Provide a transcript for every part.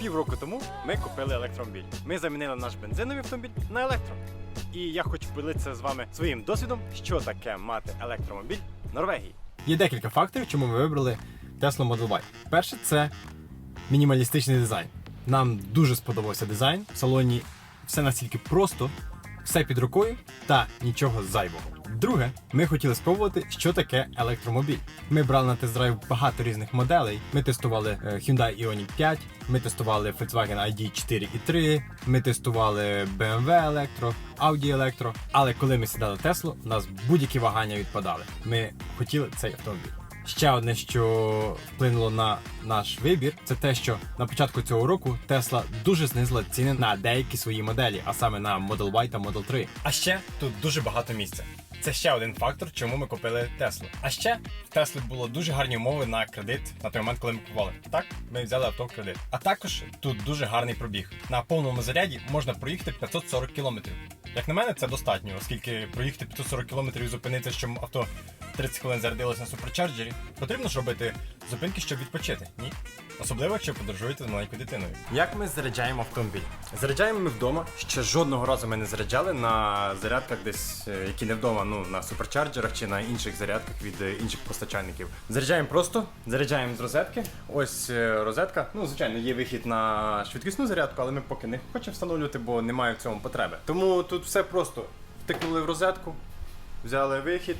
півроку тому ми купили електромобіль. Ми замінили наш бензиновий автомобіль на електро. І я хочу поділитися з вами своїм досвідом, що таке мати електромобіль в Норвегії. Є декілька факторів, чому ми вибрали Tesla Model Y. Перше, це мінімалістичний дизайн. Нам дуже сподобався дизайн. В салоні все настільки просто, все під рукою та нічого зайвого. Друге, ми хотіли спробувати, що таке електромобіль. Ми брали на тест-драйв багато різних моделей. Ми тестували е, Hyundai Ioniq 5, ми тестували Volkswagen ID 4 і 3, ми тестували BMW Electro, Audi Electro. Але коли ми сідали Теслу, у нас будь-які вагання відпадали. Ми хотіли цей автомобіль. Ще одне, що вплинуло на наш вибір, це те, що на початку цього року Tesla дуже знизила ціни на деякі свої моделі, а саме на Model Y та Model 3. А ще тут дуже багато місця. Це ще один фактор, чому ми купили Теслу. А ще в Тесли було дуже гарні умови на кредит на той момент, коли ми купували. Так, ми взяли авто в кредит. А також тут дуже гарний пробіг. На повному заряді можна проїхати 540 кілометрів. Як на мене, це достатньо, оскільки проїхати 540 кілометрів і зупинитися, щоб авто 30 хвилин зарядилось на суперчарджері, потрібно ж робити зупинки, щоб відпочити. Ні. Особливо, якщо подорожуєте з маленькою дитиною. Як ми заряджаємо автомобіль? Заряджаємо ми вдома. Ще жодного разу ми не заряджали на зарядках, десь е, які не вдома, ну на суперчарджерах чи на інших зарядках від е, інших постачальників. Заряджаємо просто, заряджаємо з розетки. Ось е, розетка. Ну, звичайно, є вихід на швидкісну зарядку, але ми поки не хочемо встановлювати, бо немає в цьому потреби. Тому тут все просто втикнули в розетку, взяли вихід.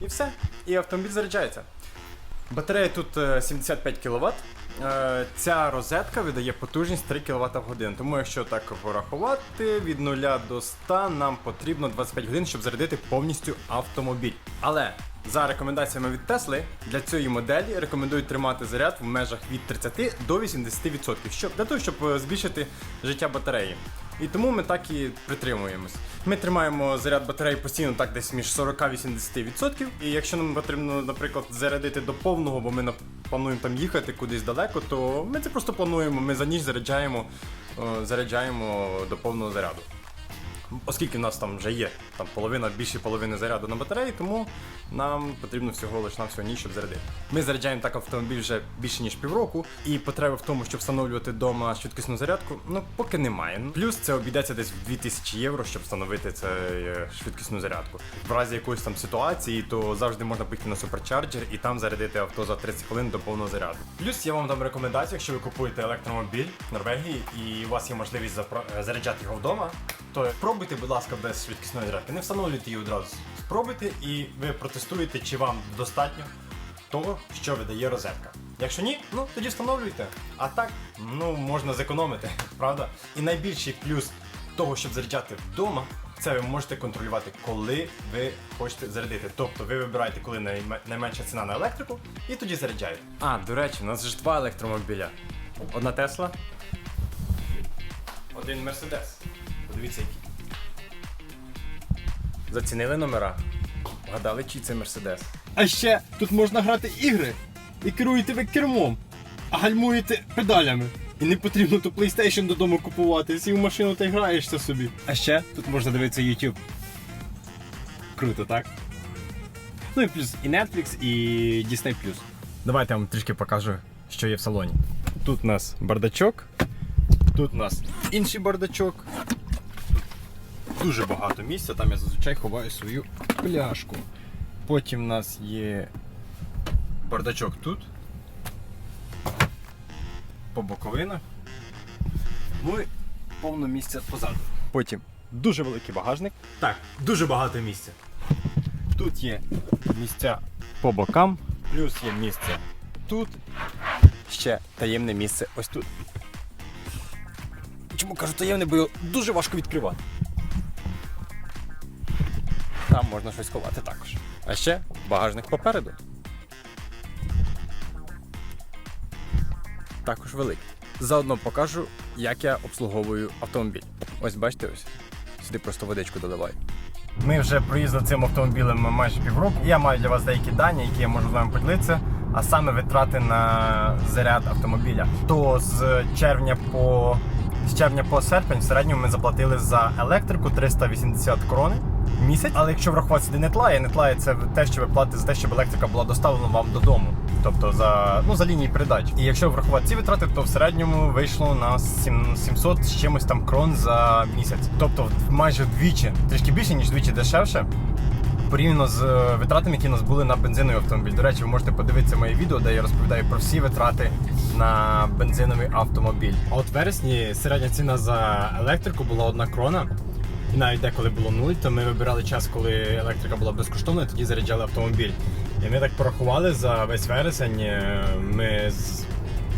І все. І автомобіль заряджається. Батарея тут е, 75 кВт. Е, Ця розетка видає потужність 3 кВт в годину. Тому якщо так порахувати, від 0 до 100 нам потрібно 25 годин, щоб зарядити повністю автомобіль. Але за рекомендаціями від Тесли, для цієї моделі рекомендують тримати заряд в межах від 30 до 80%, щоб, для того, щоб е, збільшити життя батареї. І тому ми так і притримуємось. Ми тримаємо заряд батареї постійно так десь між 40 80%. І якщо нам потрібно, наприклад, зарядити до повного, бо ми плануємо там їхати кудись далеко, то ми це просто плануємо. Ми за ніч заряджаємо, е, заряджаємо до повного заряду. Оскільки в нас там вже є там половина, більше половини заряду на батареї, тому нам потрібно всього лише на всього ніч, щоб зарядити. Ми заряджаємо так автомобіль вже більше ніж півроку, і потреби в тому, щоб встановлювати вдома швидкісну зарядку, ну поки немає. Плюс це обійдеться десь в 2000 євро, щоб встановити це е, швидкісну зарядку. В разі якоїсь там ситуації, то завжди можна піти на суперчарджер і там зарядити авто за 30 хвилин до повного заряду. Плюс я вам дам рекомендацію, якщо ви купуєте електромобіль в Норвегії і у вас є можливість е, заряджати його вдома, то спробуйте, будь ласка, без швидкісної зарядки. Не встановлюйте її одразу. Спробуйте і ви протестуєте, чи вам достатньо того, що видає розетка. Якщо ні, ну тоді встановлюйте. А так, ну можна зекономити, правда? І найбільший плюс того, щоб заряджати вдома, це ви можете контролювати, коли ви хочете зарядити. Тобто ви вибираєте, коли найменша ціна на електрику, і тоді заряджаєте. А, до речі, у нас ж два електромобіля. Одна Тесла, один Мерседес. Подивіться, який. Зацінили номера. Вгадали, чий це Мерседес. А ще тут можна грати ігри і керуєте ви кермом, а гальмуєте педалями. І не потрібно то PlayStation додому купувати, сів в машину та й граєшся собі. А ще тут можна дивитися YouTube. Круто, так? Ну і плюс і Netflix, і Disney+. Давайте я вам трішки покажу, що є в салоні. Тут у нас бардачок, тут у нас інший бардачок. Дуже багато місця, там я зазвичай ховаю свою пляшку. Потім у нас є бардачок тут. По боковинах. Ну і повно місця позаду. Потім дуже великий багажник. Так, дуже багато місця. Тут є місця по бокам, плюс є місце тут. Ще таємне місце ось тут. Чому кажу таємне, бо його дуже важко відкривати. Там можна щось ховати також. А ще багажник попереду. Також великий. Заодно покажу, як я обслуговую автомобіль. Ось бачите, ось. Сюди просто водичку доливаю. Ми вже проїздили цим автомобілем майже півроку. Я маю для вас деякі дані, які я можу з вами поділитися, а саме витрати на заряд автомобіля. То з червня по з червня по серпень в середньому ми заплатили за електрику 380 крони місяць. Але якщо врахувати сюди нетлає, нетлає це те, що ви платите за те, щоб електрика була доставлена вам додому. Тобто за, ну, за лінії передач. І якщо врахувати ці витрати, то в середньому вийшло на 700 з чимось там крон за місяць. Тобто майже вдвічі, трішки більше, ніж вдвічі дешевше. Порівняно з е, витратами, які у нас були на бензиновий автомобіль. До речі, ви можете подивитися моє відео, де я розповідаю про всі витрати на бензиновий автомобіль. А от в вересні середня ціна за електрику була одна крона. І навіть деколи було нуль, то ми вибирали час, коли електрика була безкоштовною, тоді заряджали автомобіль. І ми так порахували за весь вересень. е, Ми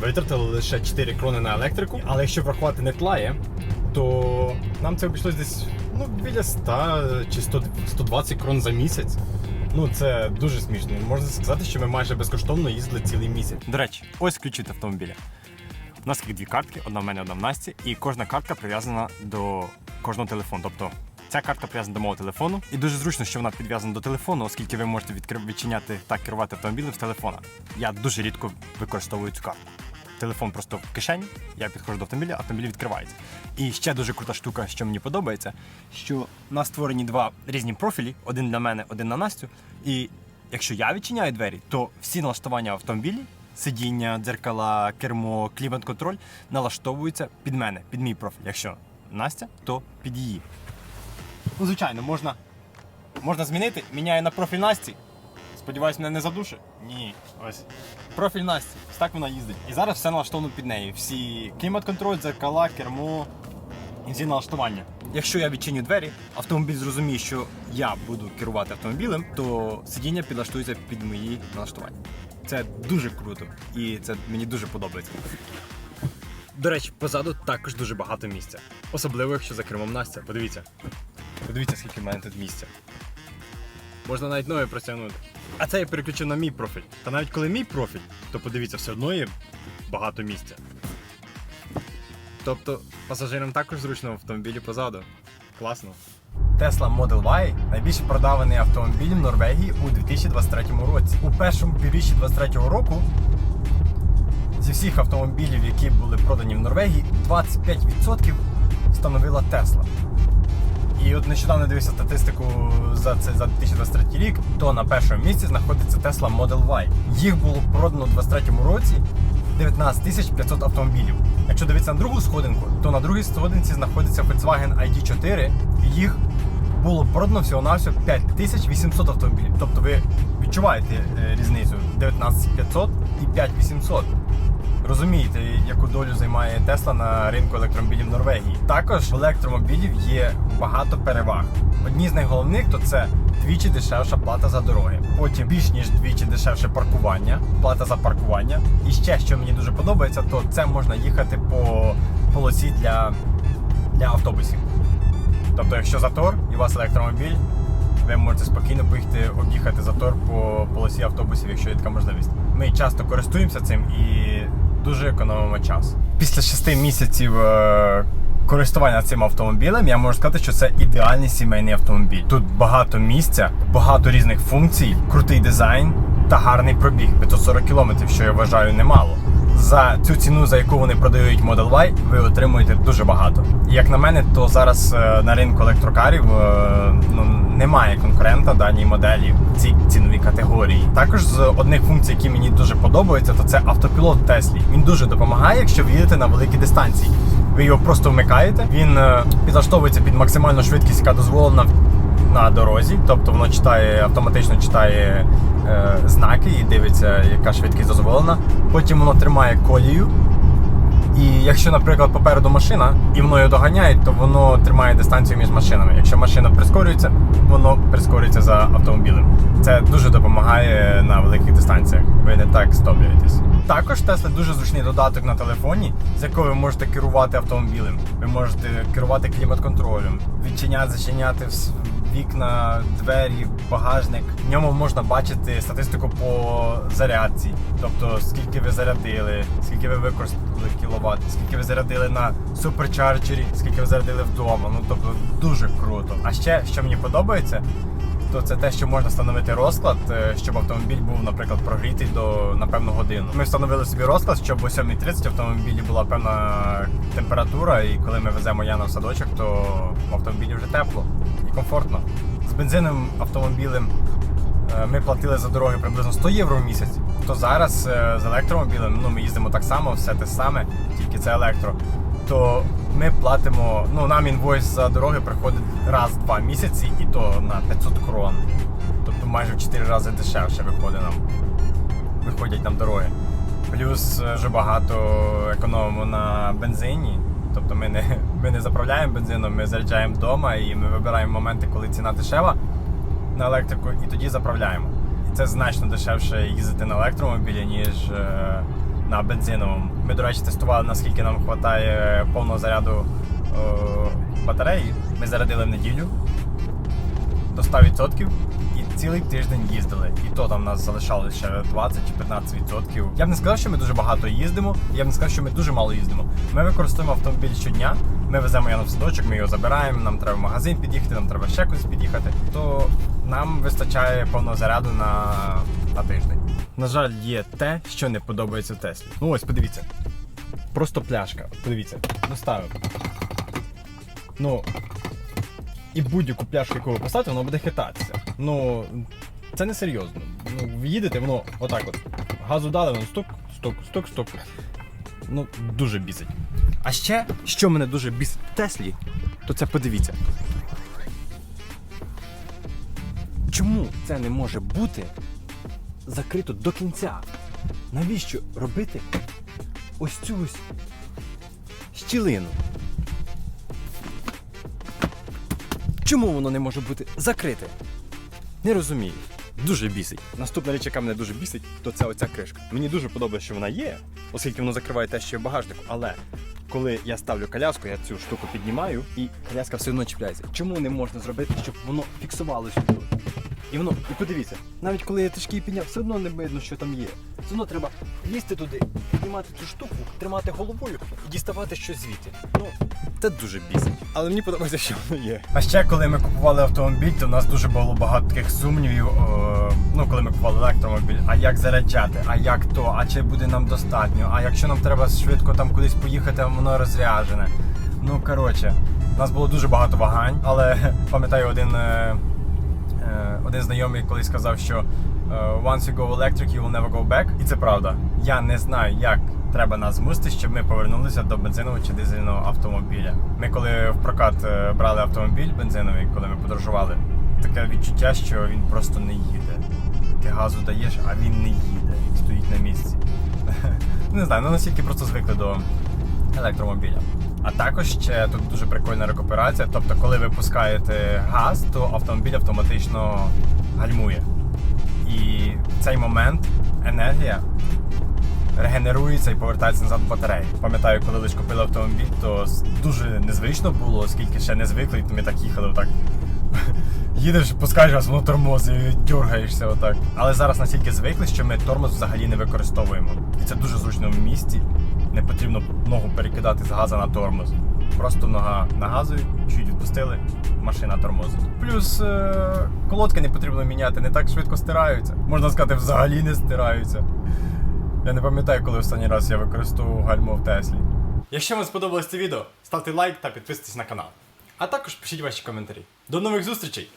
витратили лише 4 крони на електрику. Але якщо врахувати не тлає, то нам це обійшлось десь ну, біля 100 чи 100, 120 крон за місяць. Ну, це дуже смішно. Можна сказати, що ми майже безкоштовно їздили цілий місяць. До речі, ось ключі від автомобіля. У нас є дві картки, одна в мене, одна в Насті, і кожна картка прив'язана до кожного телефону. Тобто ця картка прив'язана до мого телефону. І дуже зручно, що вона підв'язана до телефону, оскільки ви можете відчиняти та керувати автомобілем з телефона. Я дуже рідко використовую цю картку. Телефон просто в кишені, я підходжу до автомобіля, автомобіль відкривається. І ще дуже крута штука, що мені подобається, що у нас створені два різні профілі: один для мене, один на Настю. І якщо я відчиняю двері, то всі налаштування автомобілі, сидіння, дзеркала, кермо, клімат-контроль налаштовуються під мене, під мій профіль. Якщо Настя, то під її. Ну, звичайно, можна, можна змінити. Міняю на профіль Насті. Сподіваюсь, мене не задуше? Ні. Ось. Профіль Насті. Ось так вона їздить. І зараз все налаштовано під неї. Всі клімат-контроль, дзеркала, кермо і всі налаштування. Якщо я відчиню двері, автомобіль зрозуміє, що я буду керувати автомобілем, то сидіння підлаштується під мої налаштування. Це дуже круто і це мені дуже подобається. До речі, позаду також дуже багато місця. Особливо, якщо за кермом Настя. Подивіться. Подивіться, скільки в мене тут місця. Можна навіть ноги простягнути. А це я переключив на мій профіль. Та навіть коли мій профіль, то подивіться, все одно є багато місця. Тобто пасажирам також зручно в автомобілі позаду. Класно. Tesla Model Y найбільше продаваний автомобіль в Норвегії у 2023 році. У першому півріччі 2023 року зі всіх автомобілів, які були продані в Норвегії, 25% становила Tesla. І от нещодавно дивився статистику за це за 2023 рік, то на першому місці знаходиться Tesla Model Y. Їх було продано у 2023 році 19 500 автомобілів. Якщо дивитися на другу сходинку, то на другій сходинці знаходиться Volkswagen ID4. і Їх було продано всього навсього 5800 автомобілів. Тобто ви відчуваєте е, різницю 19500 і 5800. Розумієте, яку долю займає Тесла на ринку електромобілів Норвегії. Також в електромобілів є багато переваг. Одні з найголовніших то це двічі дешевша плата за дороги. Потім більш ніж двічі дешевше паркування, плата за паркування. І ще що мені дуже подобається, то це можна їхати по полосі для, для автобусів. Тобто, якщо затор і у вас електромобіль, ви можете спокійно поїхати об'їхати затор по полосі автобусів, якщо є така можливість. Ми часто користуємося цим і дуже економимо час. Після шести місяців е, користування цим автомобілем я можу сказати, що це ідеальний сімейний автомобіль. Тут багато місця, багато різних функцій, крутий дизайн та гарний пробіг 540 км, що я вважаю немало. За цю ціну, за яку вони продають Model Y, ви отримуєте дуже багато. І як на мене, то зараз е, на ринку електрокарів е, ну, немає конкурента даній моделі в цій ціновій категорії. Також з одних функцій, які мені дуже подобаються, то це автопілот Теслі. Він дуже допомагає, якщо ви їдете на великі дистанції. Ви його просто вмикаєте, він е, підлаштовується під максимальну швидкість, яка дозволена на дорозі, тобто воно читає автоматично читає е, знаки і дивиться, яка швидкість дозволена. Потім воно тримає колію. І якщо, наприклад, попереду машина і її доганяє, то воно тримає дистанцію між машинами. Якщо машина прискорюється, воно прискорюється за автомобілем. Це дуже допомагає на великих дистанціях. Ви не так стоплюєтесь. Також Tesla дуже зручний додаток на телефоні, з якого ви можете керувати автомобілем. Ви можете керувати клімат-контролем, відчиняти, зачиняти вікна, двері, багажник. В ньому можна бачити статистику по зарядці, тобто скільки ви зарядили, скільки ви використали кіловат, скільки ви зарядили на суперчарджері, скільки ви зарядили вдома. Ну тобто дуже круто. А ще що мені подобається. То це те, що можна встановити розклад, е, щоб автомобіль був, наприклад, прогрітий до на певну годину. Ми встановили собі розклад, щоб о 7.30 в автомобілі була певна температура, і коли ми веземо Яна в садочок, то в автомобілі вже тепло і комфортно. з бензиновим автомобілем е, ми платили за дороги приблизно 100 євро в місяць, то зараз е, з електромобілем, ну ми їздимо так само, все те саме, тільки це електро. То ми платимо, ну нам інвойс за дороги приходить раз в два місяці, і то на 500 крон. Тобто майже в 4 рази дешевше виходить нам. Виходять нам дороги. Плюс е, вже багато економимо на бензині. Тобто ми не, ми не заправляємо бензином, ми заряджаємо вдома і ми вибираємо моменти, коли ціна дешева на електрику, і тоді заправляємо. І це значно дешевше їздити на електромобілі, ніж е, на бензиновому. Ми, до речі, тестували, наскільки нам вистачає повного заряду батареї. Ми зарядили в неділю до 100% і цілий тиждень їздили. І то там нас залишалося ще 20 чи 15%. Я б не сказав, що ми дуже багато їздимо, я б не сказав, що ми дуже мало їздимо. Ми використовуємо автомобіль щодня. Ми веземо Яну в садочок, ми його забираємо, нам треба в магазин під'їхати, нам треба ще кудись під'їхати. То нам вистачає повного заряду на, на тиждень. На жаль, є те, що не подобається Теслі. Ну ось, подивіться. Просто пляшка. Подивіться, доставив. Ну, і будь-яку пляшку, яку ви поставите, воно буде хитатися. Ну, це не серйозно. Ну, ви воно отак от. Газу дали, воно стук, стук, стук, стук. Ну, дуже бісить. А ще, що мене дуже бісить в Теслі, то це подивіться. Чому це не може бути закрито до кінця? Навіщо робити ось цю ось щілину? Чому воно не може бути закрите? Не розумію. Дуже бісить. Наступна річ, яка мене дуже бісить, то це оця кришка. Мені дуже подобається, що вона є, оскільки воно закриває те, що є в багажнику. Але коли я ставлю коляску, я цю штуку піднімаю, і коляска все одно чіпляється. Чому не можна зробити, щоб воно фіксувалося тут? І воно, і подивіться, навіть коли я її підняв, все одно не видно, що там є. Все одно треба лізти туди, піднімати цю штуку, тримати головою і діставати щось звідти. Ну, це дуже бісить. Але мені подобається, що воно є. А ще коли ми купували автомобіль, то в нас дуже було багато таких сумнівів. О, ну, коли ми купували електромобіль, а як заряджати, а як то, а чи буде нам достатньо, а якщо нам треба швидко там кудись поїхати, а воно розряджене. Ну коротше, у нас було дуже багато вагань, але пам'ятаю один. Е, один знайомий колись сказав, що е, once you go electric, you will never go back. І це правда. Я не знаю, як треба нас змусити, щоб ми повернулися до бензинового чи дизельного автомобіля. Ми коли в прокат е, брали автомобіль бензиновий, коли ми подорожували, таке відчуття, що він просто не їде. Ти газу даєш, а він не їде, стоїть на місці. Не знаю, ну настільки просто звикли до електромобіля. А також ще тут дуже прикольна рекуперація. Тобто, коли ви пускаєте газ, то автомобіль автоматично гальмує. І в цей момент енергія регенерується і повертається назад в батарею. Пам'ятаю, коли лише купили автомобіль, то дуже незвично було, оскільки ще не звикли, і ми так їхали отак. Їдеш, пускаєш газ, воно тормоз і дергаєшся отак. Але зараз настільки звикли, що ми тормоз взагалі не використовуємо. І це дуже зручно в місті. Не потрібно ногу перекидати з газа на тормоз. Просто нога на газу, чуть відпустили, машина тормозить. Плюс е- колодки не потрібно міняти, не так швидко стираються. Можна сказати, взагалі не стираються. Я не пам'ятаю, коли останній раз я використовував гальмо в Теслі. Якщо вам сподобалось це відео, ставте лайк та підписуйтесь на канал. А також пишіть ваші коментарі. До нових зустрічей!